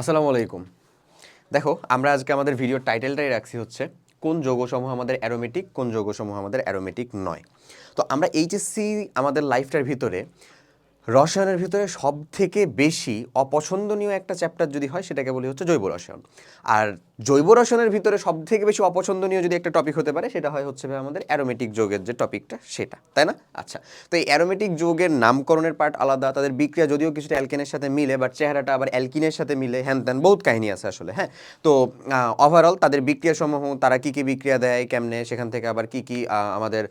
আসসালামু আলাইকুম। দেখো, আমরা আজকে আমাদের ভিডিও টাইটেলটাই রাখছি হচ্ছে, কোন যোগসমূহ আমাদের অ্যারোমেটিক কোন যোগসমূহ আমাদের অ্যারোমেটিক নয়। তো আমরা এইচএসসি আমাদের লাইফটার ভিতরে রসায়নের ভিতরে সব থেকে বেশি অপছন্দনীয় একটা চ্যাপ্টার যদি হয়, সেটাকে বলি হচ্ছে জৈব রসায়ন। আর জৈব রসায়নের ভিতরে সব থেকে বেশি অপছন্দনীয় যদি একটা টপিক হতে পারে, সেটা হয় হচ্ছে আমাদের অ্যারোমেটিক যৌগের যে টপিকটা সেটা, তাই না? আচ্ছা তো এই অ্যারোমেটিক যৌগের নামকরণের পার্ট আলাদা, তাদের বিক্রিয়া যদিও কিছুটা অ্যালকেনের সাথে মিলে বাট চেহারাটা আবার অ্যালকিনের সাথে মিলে, হ্যান ত্যান বহুত কাহিনী আছে আসলে হ্যাঁ? তো ওভারঅল তাদের বিক্রিয়া সমূহ তারা কি কি বিক্রিয়া দেয়, কেমনে, সেখান থেকে আবার কি কি আমাদের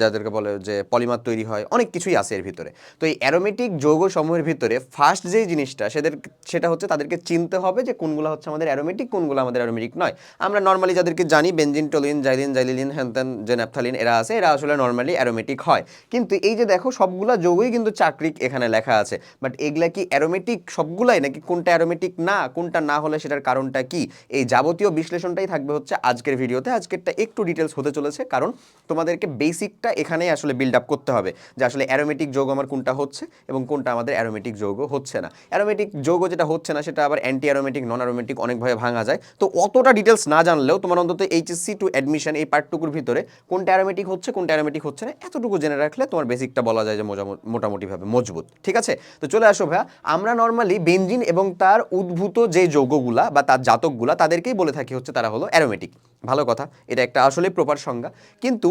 যাদেরকে বলে যে পলিমার তৈরি হয়, অনেক কিছুই আছে এর ভিতরে। তো এই অ্যারোমেটিক যৌগ সমূহের ভিতরে ফার্স্ট যেই জিনিসটা, সেদের, সেটা হচ্ছে তাদেরকে চিনতে হবে যে কোনগুলো হচ্ছে আমাদের অ্যারোমেটিক, কোনগুলো আমাদের অ্যারোমেটিক নয়। আমরা নর্মালি যাদেরকে জানি বেনজিন টোলিন জাইলিন জাইলিলিন হ্যানতেন যে এরা আছে, এরা আসলে নর্মালি অ্যারোমেটিক হয়। কিন্তু এই যে দেখো, সবগুলো যৌগই কিন্তু চাকরিক এখানে লেখা আছে। বাট এগুলা কি অ্যারোমেটিক সবগুলাই, নাকি কোনটা অ্যারোমেটিক না, কোনটা না হলে সেটার কারণটা কি? এই যাবতীয় বিশ্লেষণটাই থাকবে হচ্ছে আজকের ভিডিওতে। আজকেরটা একটু ডিটেলস হতে চলেছে, কারণ তোমাদেরকে বেসিকটা এখানেই আসলে বিল্ড আপ করতে হবে, যে আসলে অ্যারোমেটিক যৌগ আমার কোনটা হচ্ছে এবং কোনটা আমাদের অ্যারোমেটিক যৌগ হচ্ছে না। অ্যারোমেটিক যৌগ যেটা হচ্ছে না, সেটা আবার অ্যান্টি অ্যারোমেটিক নন অ্যারোমেটিক অনেকভাবে ভাঙা যায়। তো অতটা ডিটেলস না জানলেও তোমার অন্তত এইচএসসি টু অ্যাডমিশন এই পার্টটুকুর ভিতরে কোনটা অ্যারোমেটিক হচ্ছে, কোনটা অ্যারোমেটিক হচ্ছে না, এতটুকু জেনে রাখলে তোমার বেসিকটা বলা যায় যে মোটামুটি মোটামুটিভাবে মজবুত। ঠিক আছে? তো চলে আসো ভাইয়া। আমরা নর্মালি বেঞ্জিন এবং তার উদ্ভূত যে যৌগগুলা বা তার জাতকগুলা তাদেরকেই বলে থাকি হচ্ছে তারা হলো অ্যারোমেটিক ভালো কথা, এটা একটা আসলে প্রপার সংজ্ঞা। কিন্তু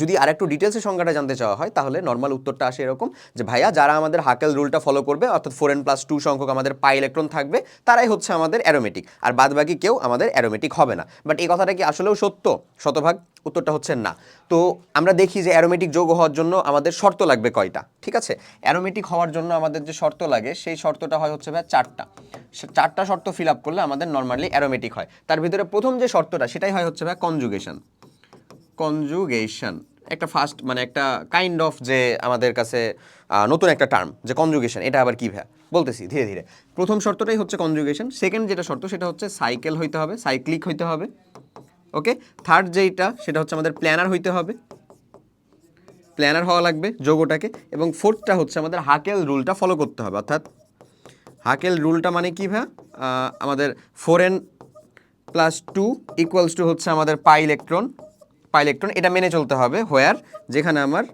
যদি আর একটু ডিটেলসে সংজ্ঞাটা জানতে চাওয়া হয়, তাহলে নর্মাল উত্তরটা আসে এরকম যে, ভাইয়া, যারা আমাদের হাকেল রুলটা ফলো করবে, অর্থাৎ ফোর এন প্লাস টু সংখ্যক আমাদের পাই ইলেকট্রন থাকবে, তারাই হচ্ছে আমাদের অ্যারোমেটিক আর বাদবাকি কেউ আমাদের অ্যারোমেটিক হবে না। বাট এই কথাটা কি আসলেও সত্য? শতভাগ উত্তরটা হচ্ছে না। তো আমরা দেখি যে অ্যারোমেটিক যোগ হওয়ার জন্য আমাদের শর্ত লাগবে কয়টা? ঠিক আছে? অ্যারোমেটিক হওয়ার জন্য আমাদের যে শর্ত লাগে, সেই শর্তটা হয় হচ্ছে ভাই চারটা। চারটা শর্ত ফিল আপ করলে আমাদের নর্মালি অ্যারোমেটিক হয়। তার ভিতরে প্রথম যে শর্তটা, সেটাই হয় হচ্ছে ভাই কনজুগেশন কনজুগেশন একটা ফার্স্ট মানে একটা কাইন্ড অফ যে আমাদের কাছে নতুন একটা টার্ম যে কনজুগেশন এটা আবার কি ভ্যা বলতেছি, ধীরে ধীরে। প্রথম শর্তটাই হচ্ছে কনজুগেশন সেকেন্ড যেটা শর্ত, সেটা হচ্ছে সাইকেল হইতে হবে সাইক্লিক হইতে হবে ওকে থার্ড যেইটা, সেটা হচ্ছে আমাদের প্ল্যানার হইতে হবে প্ল্যানার হওয়া লাগবে যোগটাকে, এবং ফোর্থটা হচ্ছে আমাদের হাকেল রুলটা ফলো করতে হবে, অর্থাৎ হাকেল রুলটা মানে কি ভ্যা আমাদের four n plus two equals two হচ্ছে আমাদের পাই ইলেকট্রন পাই ইলেকট্রন এটা মেনে চলতে হবে। হোয়ার যেখানে আমার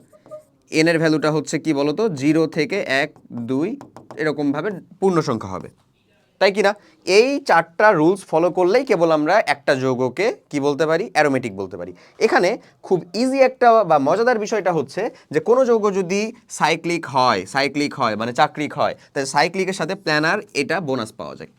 এনের ভ্যালুটা হচ্ছে কি বলতো? জিরো থেকে এক, দুই, এরকমভাবে পূর্ণ সংখ্যা হবে। তাই কি না? এই চারটা রুলস ফলো করলেই কেবল আমরা একটা যৌগকে কি বলতে পারি? অ্যারোমেটিক বলতে পারি। এখানে খুব ইজি একটা বা মজাদার বিষয়টা হচ্ছে যে, কোনো যৌগ যদি সাইক্লিক হয় সাইক্লিক হয় মানে চাকরিক হয়, তাহলে সাইক্লিকের সাথে প্ল্যানার এটা বোনাস পাওয়া যায়।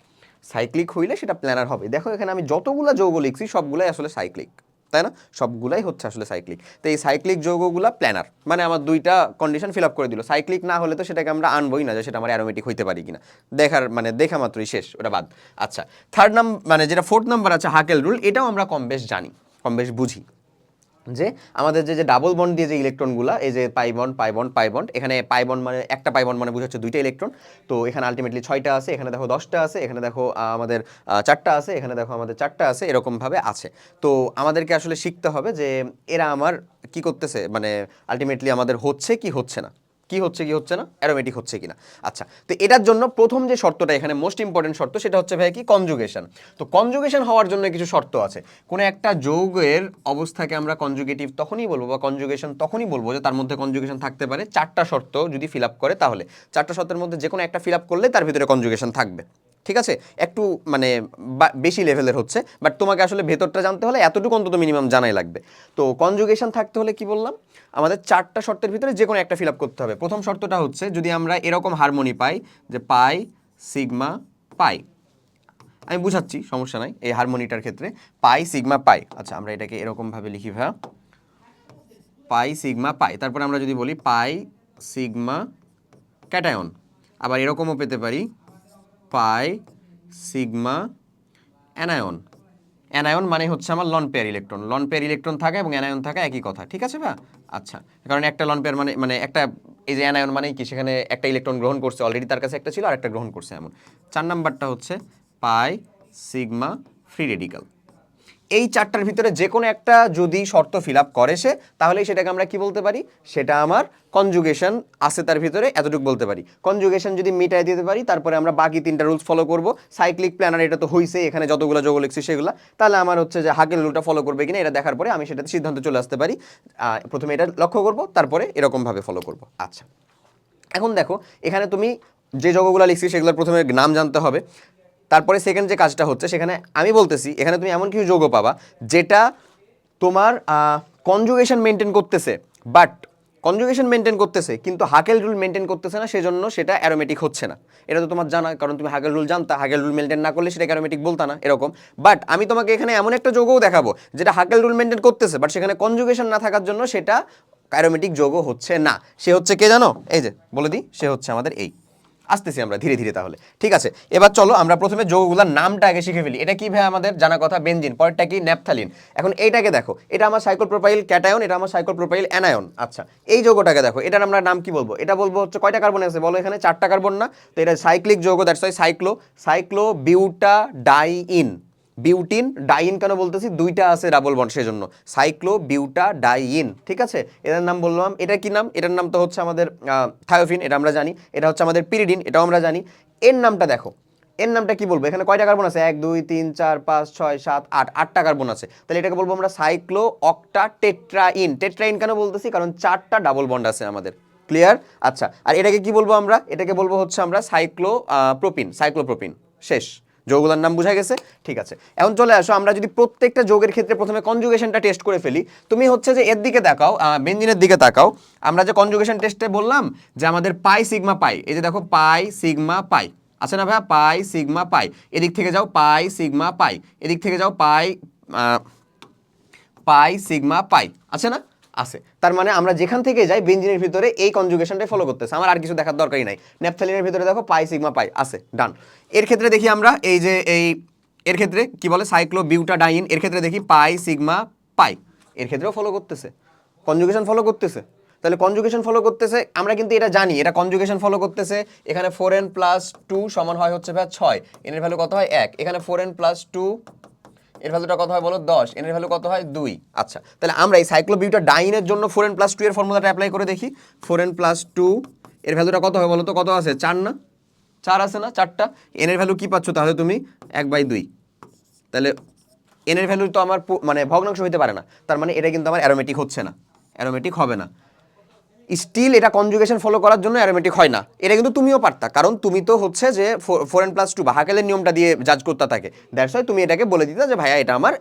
সাইক্লিক হইলে সেটা প্ল্যানার হবে। দেখো এখানে আমি যতগুলো যৌগ লিখছি, সবগুলোই আসলে সাইক্লিক তাই না? সবগুলাই হচ্ছে আসলে সাইক্লিক তো এই সাইক্লিক যৌগগুলা প্ল্যানার মানে আমার দুইটা কন্ডিশন ফিল আপ করে দিল। সাইক্লিক না হলে তো সেটাকে আমরা আনবই না যে সেটা আমার অ্যারোমেটিক হইতে পারি কিনা। দেখার মানে দেখা মাত্রই শেষ, ওটা বাদ। আচ্ছা থার্ড নাম্বার মানে যেটা ফোর্থ নাম্বার আছে হাকেল রুল, এটাও আমরা কম বেশ জানি, কম বেশ বুঝি। যে আমাদের যে যে ডাবল বন্ড দিয়ে যে ইলেকট্রনগুলো এই যে pi bond pi bond pi bond এখানে পাই বন্ড মানে একটা পাই বন্ড মানে বুঝাচ্ছে দুইটা ইলেকট্রন তো এখানে আলটিমেটলি ছয়টা আছে, এখানে দেখো দশটা আছে, এখানে দেখো আমাদের চারটা আছে, এখানে দেখো আমাদের চারটা আছে, এরকমভাবে আছে। তো আমাদেরকে আসলে শিখতে হবে যে এরা আমার কি করতেছে মানে আলটিমেটলি আমাদের হচ্ছে কি হচ্ছে না। কি হচ্ছে কি হচ্ছে না অ্যারোমেটিক হচ্ছে কিনা। আচ্ছা তো এটার জন্য প্রথম যে শর্তটা, এখানে মোস্ট ইম্পর্টেন্ট শর্ত, সেটা হচ্ছে ভাই কি কনজুগেশন তো কনজুগেশন হওয়ার জন্য কিছু শর্ত আছে। কোনো একটা যৌগের অবস্থাকে আমরা কনজুগেটিভ তখনই বলব বা কনজুগেশন তখনই বলব যে তার মধ্যে কনজুগেশন থাকতে পারে। চারটা শর্ত যদি ফিল আপ করে তাহলে, চারটা শর্তের মধ্যে যে কোনো একটা ফিল আপ করলে তার ভিতরে কনজুগেশন থাকবে। ঠিক আছে? একটু মানে বেশি লেভেলের হচ্ছে বাট তোমাকে আসলে ভেতরটা জানতে হলে এতটুকু অন্তত মিনিমাম জানাই লাগবে। তো কনজুগেশন থাকতে হলে কি বললাম? আমাদের চারটা শর্তের ভিতরে যে কোনো একটা ফিল করতে হবে। প্রথম শর্তটা হচ্ছে, যদি আমরা এরকম হারমোনি পাই যে পাই সিগমা পাই আমি বুঝাচ্ছি, সমস্যা নাই, এই হারমোনিটার ক্ষেত্রে পাই সিগমা পাই আচ্ছা আমরা এটাকে এরকমভাবে লিখি ভাইয়া। পাই সিগমা পাই তারপরে আমরা যদি বলি পাই সিগমা ক্যাটায়ন আবার এরকমও পেতে পারি পাই, সিগমা, অ্যানায়ন। অ্যানায়ন মানে হচ্ছে আমার lone pair electron. Lone pair electron থাকে এবং অ্যানায়ন থাকা একই কথা, ঠিক আছে বা আচ্ছা কারণ একটা লন পেয়ার মানে মানে একটা, এই যে অ্যানায়ন মানে কি? সেখানে একটা ইলেকট্রন গ্রহণ করছে অলরেডি তার কাছে একটা ছিল আর একটা গ্রহণ করছে এমন। চার নাম্বারটা হচ্ছে পাই, সিগমা ফ্রি রেডিকাল এই চারটার ভিতরে যে কোনো একটা যদি শর্ত ফিল আপ করে সে, তাহলেই সেটাকে আমরা কি বলতে পারি? সেটা আমার কনজুগেশন আছে তার ভিতরে, এতটুকু বলতে পারি। কনজুগেশন যদি মিটাই দিতে পারি, তারপরে আমরা বাকি তিনটা রুলস ফলো করব। সাইক্লিক প্ল্যানার এটা তো হইছে এখানে যতগুলো যোগ লিখছি সেগুলো। তাহলে আমার হচ্ছে যে হাকের রুলটা ফলো করবে কিনা, এটা দেখার পরে আমি সেটাতে সিদ্ধান্ত চলে আসতে পারি। প্রথমে এটা লক্ষ্য করব, তারপরে এরকমভাবে ফলো করব। আচ্ছা। এখন দেখো, এখানে তুমি যে যোগগুলো লিখছি সেগুলোর প্রথমে নাম জানতে হবে। তারপরে সেকেন্ড যে কাজটা হচ্ছে, সেখানে আমি বলতেছি, এখানে তুমি এমন কিছু যোগ পাবা, যেটা তোমার কনজুগেশন মেনটেন করতেছে বাট কনজুগেশন মেনটেন করতেছে, কিন্তু হাকেল রুল মেনটেন করতেছে না, সেজন্য সেটা অ্যারোমেটিক হচ্ছে না। এটা তো তোমার জানা, কারণ তুমি হাকেল রুল জানতা হাকেল রুল মেনটেন না করলে সেটা অ্যারোমেটিক বলতা না, এরকম। বাট আমি তোমাকে এখানে এমন একটা যোগও দেখাবো, যেটা হাকেল রুল মেনটেন করতেছে বাট সেখানে কনজুগেশন না থাকার জন্য সেটা অ্যারোমেটিক যোগও হচ্ছে না। সে হচ্ছে কে জানো? এই যে, বলে দিই, সে হচ্ছে আমাদের এই। আসতেছি আমরা ধীরে ধীরে তাহলে। ঠিক আছে, এবার চলো আমরা প্রথমে যৌগগুলোর নামটা আগে শিখে ফেলি। এটা কি ভাই আমাদের? জানা কথা বেঞ্জিন পরেরটা কি? ন্যাপথালিন। এখন এইটাকে দেখো, এটা আমার সাইক্লোপ্রোপাইল ক্যাটায়ন, এটা আমার সাইক্লোপ্রোপাইল অ্যানায়ন। আচ্ছা এই যৌগটাকে দেখো, এটার আমরা নাম কি বলব? এটা বলব হচ্ছে কয়টা কার্বন আছে বলো এখানে? চারটা কার্বন না? তো এটা সাইক্লিক যৌগ that's why cyclo cyclobutadiene butene diene কেন বলতেছি? দুইটা আছে ডাবল বন্ড সেজন্য। সাইক্লো বিউটা ডাইন ঠিক আছে? এটার নাম বললাম, এটা কি নাম? এটার নাম তো হচ্ছে আমাদের থায়োফিন, এটা আমরা জানি। এটা হচ্ছে আমাদের পিরিডিন, এটাও আমরা জানি। এর নামটা দেখো। এর নামটা কি বলব? এখানে কয়টা কার্বন আছে? এক, দুই, তিন, চার, পাঁচ, ছয়, সাত, আট, আটটা কার্বন আছে। তাহলে এটাকে বলব আমরা সাইক্লো অক্টা টেট্রাইন টেট্রাইন কেন বলতেছি? কারণ চারটা ডাবল বন্ড আছে আমাদের। ক্লিয়ার আচ্ছা আর এটাকে কি বলব আমরা? এটাকে বলব হচ্ছে আমরা সাইক্লো প্রোপিন, সাইক্লোপ্রোপিন। শেষ। যৌগগুলোর নাম বুঝা গেছে? ঠিক আছে। এখন চলে আসো, আমরা যদি প্রত্যেকটা যোগের ক্ষেত্রে প্রথমে কনজুগেশনটা টেস্ট করে ফেলি, তুমি হচ্ছে যে এর দিকে তাকাও বেঞ্জিনের দিকে তাকাও। আমরা যে কনজুগেশন টেস্টে বললাম যে আমাদের পাই সিগমা পাই, এই যে দেখো পাই সিগমা পাই, আছে না ভাইয়া? Pi sigma pi. এদিক থেকে যাও পাই সিগমা পাই, এদিক থেকে যাও পাই পাই সিগমা পাই, আছে না? আছে। তার মানে আমরা যেখান থেকে যাই, বেঞ্জিনের ভিতরে এই কনজুগেশনটাই ফলো করতেছে। আমার আর কিছু দেখার দরকারই নাই। ন্যাপথালিনের ভিতরে দেখো পাই, সিগমা, পাই, আছে ডান এর ক্ষেত্রে দেখি আমরা এই যে এই, এর ক্ষেত্রে কি বলে? সাইক্লো বিউটাডাইন এর ক্ষেত্রে দেখি পাই, সিগমা, পাই। এর ক্ষেত্রেও ফলো করতেছে। কনজুগেশন ফলো করতেছে। তাহলে কনজুগেশন ফলো করতেছে, আমরা কিন্তু এটা জানি, এটা কনজুগেশন ফলো করতেছে। এখানে ফোর এন প্লাস টু সমান হয় হচ্ছে ভাই ছয়। এনের ভ্যালু কত হয়? এক। এখানে ফোর এন প্লাস টু এর ভ্যালুটা কত হয় বলো? দশ। এর ভ্যালু কত হয়? দুই। আচ্ছা তাহলে আমরা এই সাইক্লোবিউটা ডাইনের জন্য ফোর এন প্লাস টু এর ফর্মুলাটা অ্যাপ্লাই করে দেখি। ফোর এন প্লাস টু এর ভ্যালুটা কত হয় বলো তো? কত আছে? চার না? চার আছে না? চারটা? এনের ভ্যালু কি পাচ্ছ তাহলে তুমি? এক বাই দুই। তাহলে এনের ভ্যালু তো আমার মানে ভগ্নাংশ হইতে পারে না। তার মানে এটা কিন্তু আমার অ্যারোমেটিক হচ্ছে না। অ্যারোমেটিক হবে না। স্টিল এটা কনজুগেশন ফলো করার জন্য অ্যারোমেটিক হয় না। এটা কিন্তু তুমিও পারতা, কারণ তুমি তো হচ্ছে যে ফোর এন প্লাস টু বা হাকেলের নিয়মটা দিয়ে জাজ করতে থাকে দ্যাটস ওয়াই তুমি এটাকে বলে দিতা যে, ভাইয়া, এটা আমার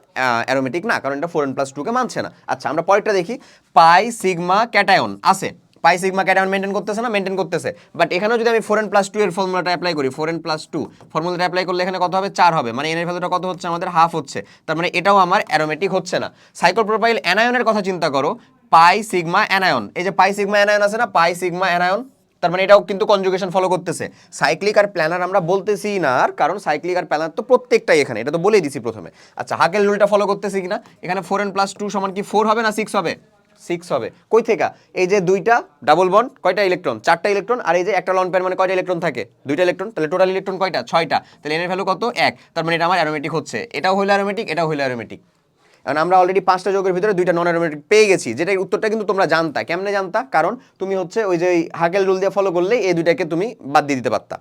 অ্যারোমেটিক না, কারণ এটা ফোর এন প্লাস টুকে মানছে না। আচ্ছা আমরা পরেরটা দেখি। পাই সিগমা ক্যাটায়ন, আছে। পাই সিগমা ক্যাটায়ন মেনটেন করতেছে না মেনটেন করতেছে। বাট এখানেও যদি আমি ফোর এন প্লাস টু এর ফর্মুলাটা অ্যাপ্লাই করি ফোর এন প্লাস টু ফর্মুলাটা অ্যাপ্লাই করলে এখানে কত হবে? চার হবে। মানে এনের ভ্যালুটা কত হচ্ছে? আমাদের হাফ হচ্ছে। তার মানে এটাও আমার অ্যারোমেটিক হচ্ছে না। সাইক্লোপ্রোপাইল অ্যানায়নের কথা চিন্তা করো। Pi sigma anion. এই যে পাই সিগমা অ্যানায়ন আছে না, পাই সিগমা অ্যানায়ন, তার মানে এটাও কিন্তু কনজুগেশন ফলো করতেছে। সাইক্লিক আর প্ল্যানার আমরা বলতেছি না আর কারণ সাইক্লিক আর প্ল্যানার তো প্রত্যেকটাই এখানে, এটা তো বলেই দিছি প্রথমে। আচ্ছা হাকেল রুলটা ফলো করতেছি কিনা? এখানে ফোর এন প্লাস টু সমান কি ফোর হবে না সিক্স হবে? সিক্স হবে। কই থেকে? এই যে দুইটা ডাবল বন্ড কয়টা ইলেকট্রন চারটা ইলেকট্রন আর এই যে একটা লন পেয়ার মানে কয়টা ইলেকট্রন থাকে? দুইটা ইলেকট্রন তাহলে টোটাল ইলেকট্রন কয়টা? ছয়টা। তাহলে এনের ভ্যালু কত? এক। তার মানে এটা আমার অ্যারোমেটিক হচ্ছে। এটাও হইল অ্যারোমেটিক এটাও হইল অ্যারোমেটিক কারণ আমরা অলরেডি পাঁচটা যোগের ভিতরে দুইটা নন অ্যারোমেটিক পেয়ে গেছি যেটা উত্তরটা কিন্তু তোমরা জানতা। কেমনে জানতা? কারণ তুমি হচ্ছে ওই যে হাকেল রুল দিয়ে ফলো করলে এই দুইটাকে তুমি বাদ দিয়ে দিতে পারতা।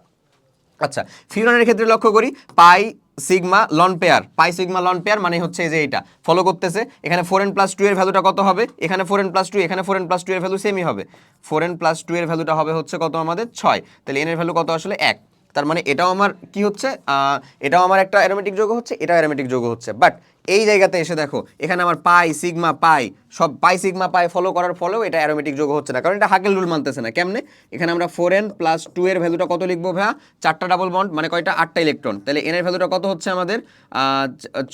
আচ্ছা ফিউরনের ক্ষেত্রে লক্ষ্য করি pi sigma lone pair pi sigma lone pair মানে হচ্ছে যে এটা ফলো করতেছে, এখানে ফোর এন প্লাস টু এর ভ্যালুটা কত হবে? এখানে ফোর এন প্লাস টু এখানে ফোর এন প্লাস টু এর ভ্যালু সেমই হবে। ফোর এন প্লাস টু এর ভ্যালুটা হবে হচ্ছে কত আমাদের? ছয়। তাহলে এন এর ভ্যালু কত আসলে এক? তার মানে এটাও আমার কি হচ্ছে? এটাও আমার একটা অ্যারোমেটিক যোগ হচ্ছে, এটাও অ্যারোমেটিক যোগ হচ্ছে। বাট এই জায়গাতে এসে দেখো, এখানে আমার পাই সিগমা পাই, সব পাই সিগমা পাই ফলো করার ফলেও এটা অ্যারোমেটিক যোগ হচ্ছে না। কারণ এটা হাকেল রুল মানতেছে না। কেমনে? এখানে আমরা ফোর এন প্লাস টু এর ভ্যালুটা কত লিখব ভাইয়া? চারটা ডাবল বন্ড মানে কয়টা? আটটা ইলেকট্রন তাহলে এনের ভ্যালুটা কত হচ্ছে আমাদের?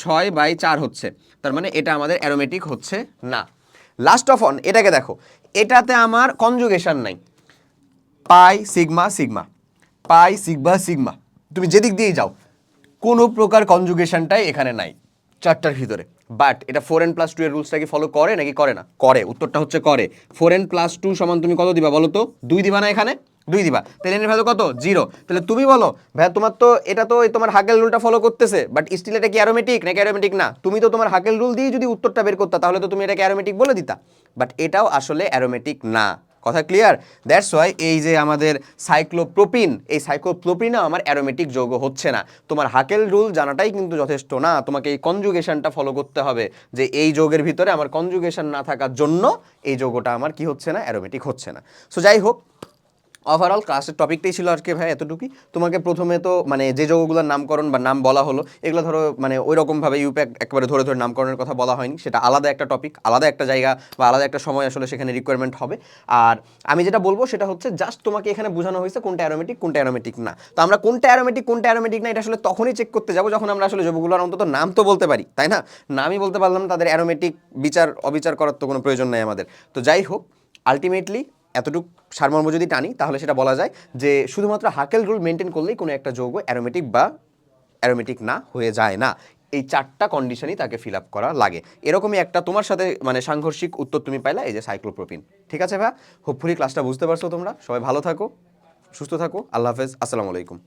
ছয় বাই চার হচ্ছে। তার মানে এটা আমাদের অ্যারোমেটিক হচ্ছে না। লাস্ট অফ অন এটাকে দেখো, এটাতে আমার কনজুগেশন নাই। Pi sigma sigma pi sigma sigma. তুমি যেদিক দিয়েই যাও, কোনো প্রকার কনজুগেশনটাই এখানে নাই, চারটার ভিতরে। বাট এটা ফোর এন প্লাস টু এর রুলসটা কি ফলো করে নাকি করে না? করে, উত্তরটা হচ্ছে করে। ফোর এন প্লাস টু সমান তুমি কত দিবা বলো তো? দুই দিবা না এখানে? দুই দিবা। তাহলে এনের ভ্যালু কত? জিরো তাহলে তুমি বলো ভাই তোমার তো এটা তো তোমার হাকেল রুলটা ফলো করতেছে বাট স্টিল এটা কি অ্যারোমেটিক নাকি অ্যারোমেটিক না? তুমি তো তোমার হাকেল রুল দিয়ে যদি উত্তরটা বের করতা, তাহলে তো তুমি এটাকে অ্যারোমেটিক বলে দিতা। বাট এটাও আসলে অ্যারোমেটিক না। কথা ক্লিয়ার দ্যাটস ওয়াই এই যে আমাদের সাইক্লোপ্রোপিন এই সাইক্লোপ্রোপিনও আমার অ্যারোমেটিক যৌগ হচ্ছে না। তোমার হাকেল রুল জানাটাই কিন্তু যথেষ্ট না। তোমাকে এই কনজুগেশনটা ফলো করতে হবে যে এই যৌগের ভিতরে আমার কনজুগেশন না থাকার জন্য এই যৌগটা আমার কি হচ্ছে না অ্যারোমেটিক হচ্ছে না। সো যাই হোক ওভারঅল ক্লাসের টপিকটাই ছিল আজকে ভাই, এতটুকুই। তোমাকে প্রথমে তো মানে যে যৌগগুলোর নামকরণ বা নাম বলা হলো, এগুলো ধরো মানে ওই রকমভাবে ইউপ্যাক একেবারে ধরে ধরে নামকরণের কথা বলা হয়নি। সেটা আলাদা একটা টপিক আলাদা একটা জায়গা বা আলাদা একটা সময় আসলে সেখানে রিকোয়ারমেন্ট হবে। আর আমি যেটা বলব, সেটা হচ্ছে জাস্ট তোমাকে এখানে বোঝানো হয়েছে কোনটা অ্যারোমেটিক কোনটা অ্যারোমেটিক না। তো আমরা কোনটা অ্যারোমেটিক কোনটা অ্যারোমেটিক না, এটা আসলে তখনই চেক করতে যাব যখন আমরা আসলে যৌগগুলোর অন্তত নাম তো বলতে পারি, তাই না? নামই বলতে পারলাম তাদের অ্যারোমেটিক বিচার অবিচার করার তো কোনো প্রয়োজন নাই আমাদের। তো যাই হোক আলটিমেটলি এতটুকু সারমর্ম যদি টানি, তাহলে সেটা বলা যায় যে শুধুমাত্র হাকেল রুল মেনটেন করলেই কোনো একটা যৌগ অ্যারোমেটিক বা অ্যারোমেটিক না হয়ে যায় না। এই চারটা কন্ডিশনই তাকে ফিল আপ করা লাগে। এরকমই একটা তোমার সাথে মানে সাংঘর্ষিক উত্তর তুমি পাইলা, এই যে সাইক্লোপ্রোপিন ঠিক আছে ভাই হোপফুলি ক্লাসটা বুঝতে পারছ তোমরা। সবাই ভালো থাকো, সুস্থ থাকো, আল্লাহ হাফেজ, আসসালামু আলাইকুম।